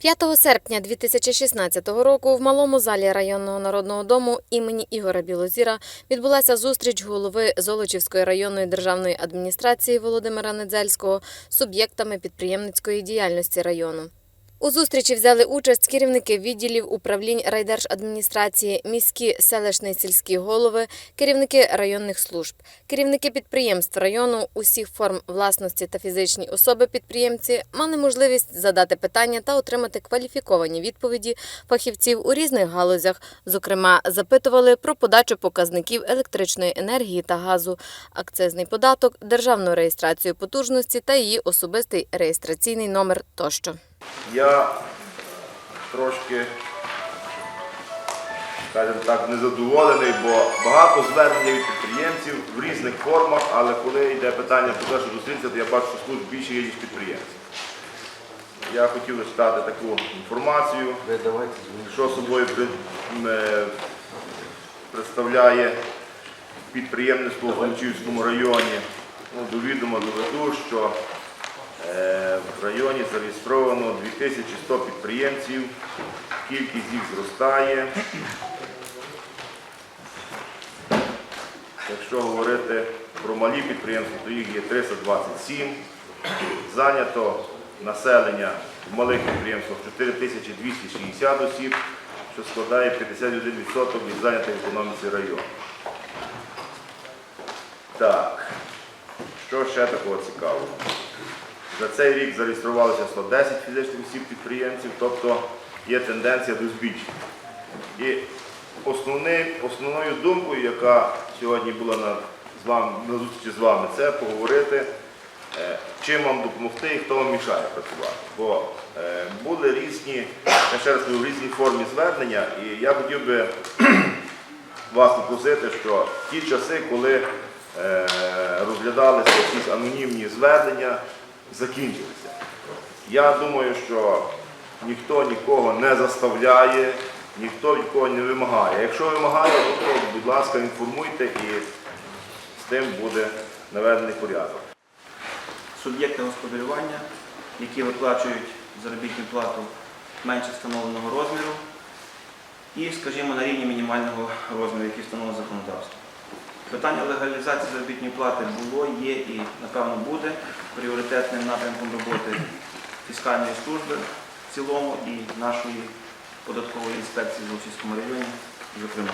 5 серпня 2016 року в малому залі районного народного дому імені Ігора Білозіра відбулася зустріч голови Золочівської районної державної адміністрації Володимира Недзельського з суб'єктами підприємницької діяльності району. У зустрічі взяли участь керівники відділів управлінь райдержадміністрації, міські селищні сільські голови, керівники районних служб, керівники підприємств району усіх форм власності та фізичні особи-підприємці мали можливість задати питання та отримати кваліфіковані відповіді фахівців у різних галузях. Зокрема, запитували про подачу показників електричної енергії та газу, акцизний податок, державну реєстрацію потужності та її особистий реєстраційний номер тощо. Я трошки, скажімо так, незадоволений, бо багато звернень від підприємців в різних формах, але коли йде питання про те, що зустрітися, то я бачу, що служб більше є, ніж підприємців. Я хотів зачитати таку інформацію, що собою е, представляє підприємництво в Гончівському районі. Ну, до відома доведу, що в районі зареєстровано 2100 підприємців, кількість їх зростає. Якщо говорити про малі підприємства, то їх є 327. Зайнято населення в малих підприємствах 4260 осіб, що складає 51% від зайнятих в економіці району. Так, що ще такого цікавого? За цей рік зареєструвалося 110 фізичних осіб підприємців, тобто є тенденція до збільшення. І основний, основною думкою, яка сьогодні була на, з вами, на зустрічі з вами, це поговорити, е, чим вам допомогти і хто вам мішає працювати. Бо е, були різні, я ще раз кажу, в формі звернення, і я хотів би вас попросити, що ті часи, коли е, розглядалися якісь анонімні звернення, закінчилися. Я думаю, що ніхто нікого не заставляє, ніхто нікого не вимагає. Якщо вимагає, то, будь ласка, інформуйте і з тим буде наведений порядок. суб'єкти господарювання, які виплачують заробітну плату менше встановленого розміру і, скажімо, на рівні мінімального розміру, який встановлено законодавством. Питання легалізації заробітної плати було, є і, напевно, буде пріоритетним напрямком роботи фіскальної служби в цілому і нашої податкової інспекції в Лучівському районі, зокрема.